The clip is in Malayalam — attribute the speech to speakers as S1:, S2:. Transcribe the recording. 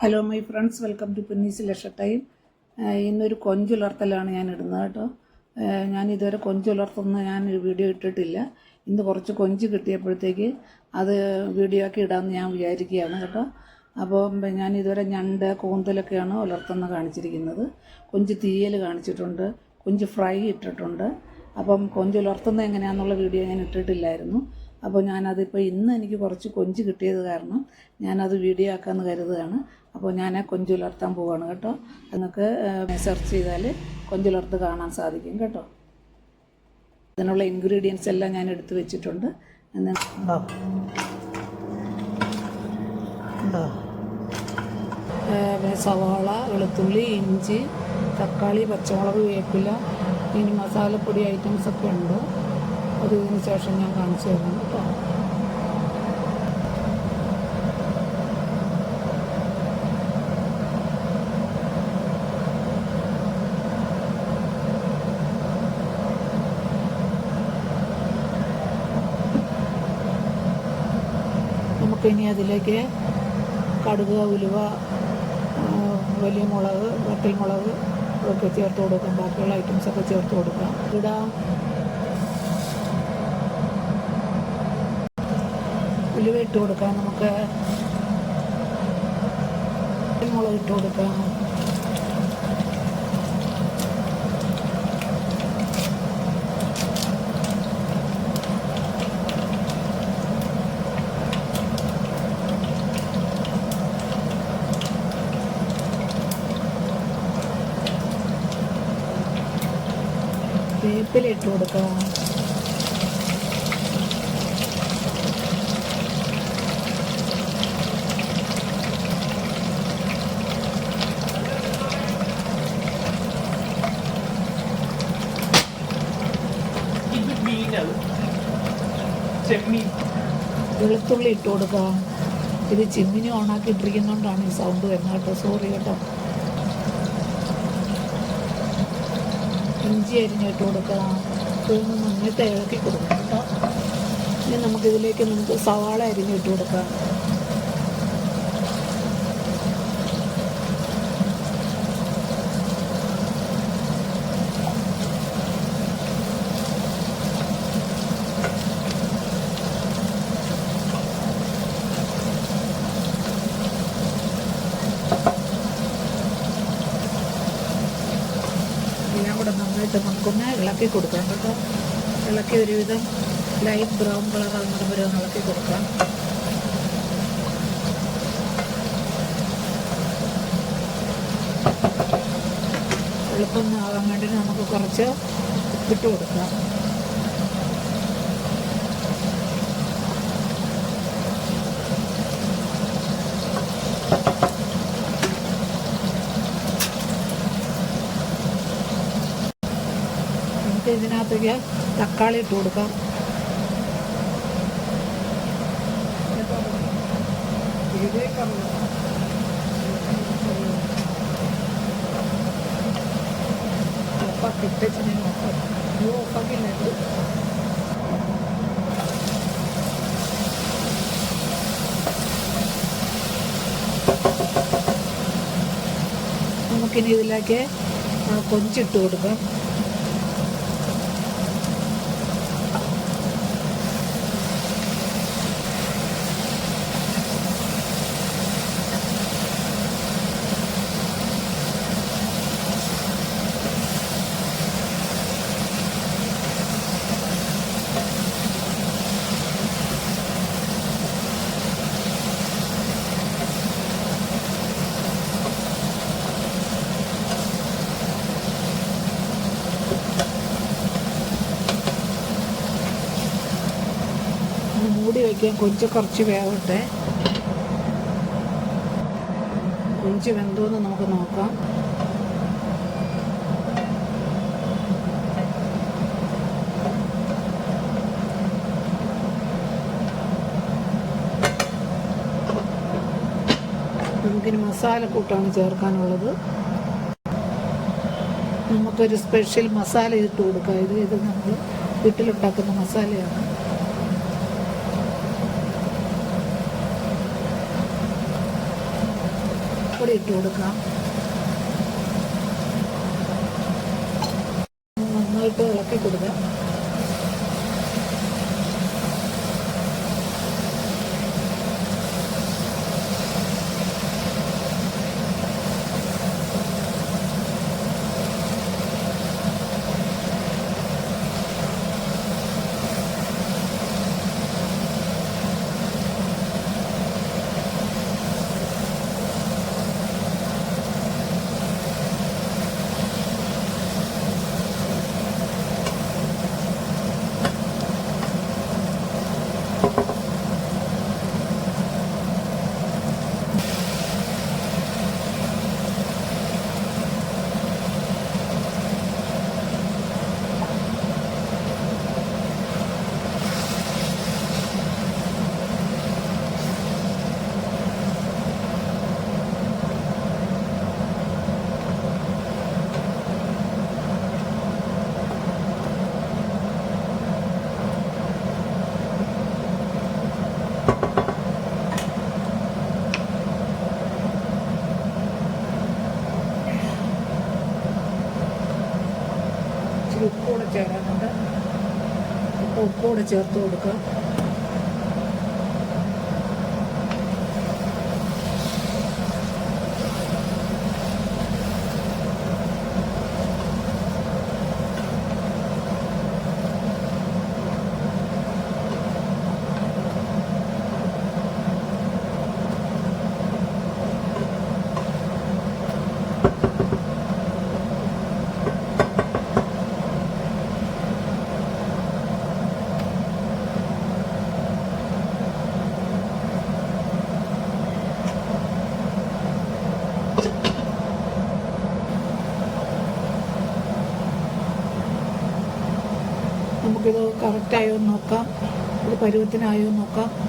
S1: Hello my friends welcome to പിന്നീസ് time ഇന്നൊരു കൊഞ്ചുലർത്തലാണ് ഞാൻ ഇടുന്നത് കേട്ടോ. ഞാൻ ഇതുവരെ കൊഞ്ചുലർത്തുന്ന ഞാൻ ഒരു വീഡിയോ ഇട്ടിട്ടില്ല. ഇന്ന് കുറച്ച് കൊഞ്ച് കിട്ടിയപ്പോഴത്തേക്ക് അത് വീഡിയോ ആക്കി ഇടാമെന്ന് ഞാൻ വിചാരിക്കുകയാണ് കേട്ടോ. അപ്പോൾ ഞാൻ ഇതുവരെ ഞണ്ട് കൂന്തലൊക്കെയാണ് ഉലർത്തുന്ന കാണിച്ചിരിക്കുന്നത്. കൊഞ്ച് തീയൽ കാണിച്ചിട്ടുണ്ട്. കൊഞ്ച് ഫ്രൈ ഇട്ടിട്ടുണ്ട്. അപ്പം കൊഞ്ച് ഉലർത്തുന്നത് എങ്ങനെയാണെന്നുള്ള വീഡിയോ ഞാൻ ഇട്ടിട്ടില്ലായിരുന്നു. അപ്പോൾ ഞാനതിപ്പോൾ ഇന്ന് എനിക്ക് കുറച്ച് കൊഞ്ച് കിട്ടിയത് കാരണം ഞാനത് വീഡിയോ ആക്കാമെന്ന് കരുതുകയാണ്. അപ്പോൾ ഞാൻ ആ കൊഞ്ച് ഉലർത്താൻ പോവാണ് കേട്ടോ. നിങ്ങൾക്ക് സെർച്ച് ചെയ്താൽ കൊഞ്ചുലർത്ത് കാണാൻ സാധിക്കും കേട്ടോ. അതിനുള്ള ഇൻഗ്രീഡിയൻസ് എല്ലാം ഞാൻ എടുത്തു വെച്ചിട്ടുണ്ട്. സവാള വെളുത്തുള്ളി ഇഞ്ചി തക്കാളി പച്ചമുളക് വേപ്പില ഇനി മസാലപ്പൊടി ഐറ്റംസ് ഒക്കെ ഉണ്ട്. ഇതിന് ശേഷം ഞാൻ കാണിച്ചു തരാം കേട്ടോ. നമുക്കിനി അതിലേക്ക് കടുക് ഉലുവ വലിയ മുളക് വറ്റൽ മുളക് ഒക്കെ ചേർത്ത് കൊടുക്കാം. ബാക്കിയുള്ള ഐറ്റംസൊക്കെ ചേർത്ത് കൊടുക്കാം. ഇടാം ഉലുവ ഇട്ട് കൊടുക്കാം നമുക്ക് മുളക് ഇട്ട് കൊടുക്കാം. വേപ്പിലിട്ട് കൊടുക്കാം
S2: ഇത് മീനത് ചെമ്മീൻ.
S1: വെളുത്തുള്ളി ഇട്ട് കൊടുക്കാം ഇത് ചെമ്മിനെ ഓണാക്കി ഇട്ടിരിക്കുന്നതുകൊണ്ടാണ് ഈ സൗണ്ട് വരുന്നത് കേട്ടോ. സോറി കേട്ടോ. ഇഞ്ചി അരിഞ്ഞിട്ട് കൊടുക്കാം ഇതൊന്ന് നന്നായിട്ട് ഇളക്കി കൊടുക്കാം കേട്ടോ. ഇനി നമുക്കിതിലേക്ക് നമുക്ക് സവാള അരിഞ്ഞിട്ട് കൊടുക്കാം എല്ലാം കൂടെ നന്നായിട്ട് നമുക്കൊന്ന് ഇളക്കി കൊടുക്കാം കേട്ടോ. ഇളക്കി ഒരുവിധം ലൈറ്റ് ബ്രൗൺ കളർ ആകുന്നത് വരെ ഒന്ന് ഇളക്കി കൊടുക്കാം എളുപ്പമൊന്നും ആകാൻ വേണ്ടി നമുക്ക് കുറച്ച് ഇട്ട് കൊടുക്കാം. നമുക്ക് ഇതിനകത്തേക്ക് തക്കാളി ഇട്ട് കൊടുക്കാം. നമുക്കിനി ഇതിലേക്ക് കൊഞ്ചിട്ട് കൊടുക്കാം ഒന്ന് മൂടി വയ്ക്കാൻ കൊഞ്ച് കുറച്ച് വേവട്ടെ. കൊഞ്ച് വെന്തോന്ന് നമുക്ക് നോക്കാം. നമുക്കിനി മസാലക്കൂട്ടാണ് ചേർക്കാനുള്ളത്. നമുക്കൊരു സ്പെഷ്യൽ മസാല ഇട്ട് കൊടുക്കാം. ഇത് ഇത് നമ്മൾ വീട്ടിലുണ്ടാക്കുന്ന മസാലയാണ്. മഞ്ഞൾപ്പൊടി ഇട്ട് കൊടുക്കാം നന്നായിട്ട് ഇളക്കി കൊടുക്കാം. ചേരാനുണ്ട് ഉപ്പ് കൂടെ ചേർത്ത് കൊടുക്കുക. നമുക്കിത് കറക്റ്റായോ നോക്കാം. ഇത് പരുവത്തിനായോ നോക്കാം.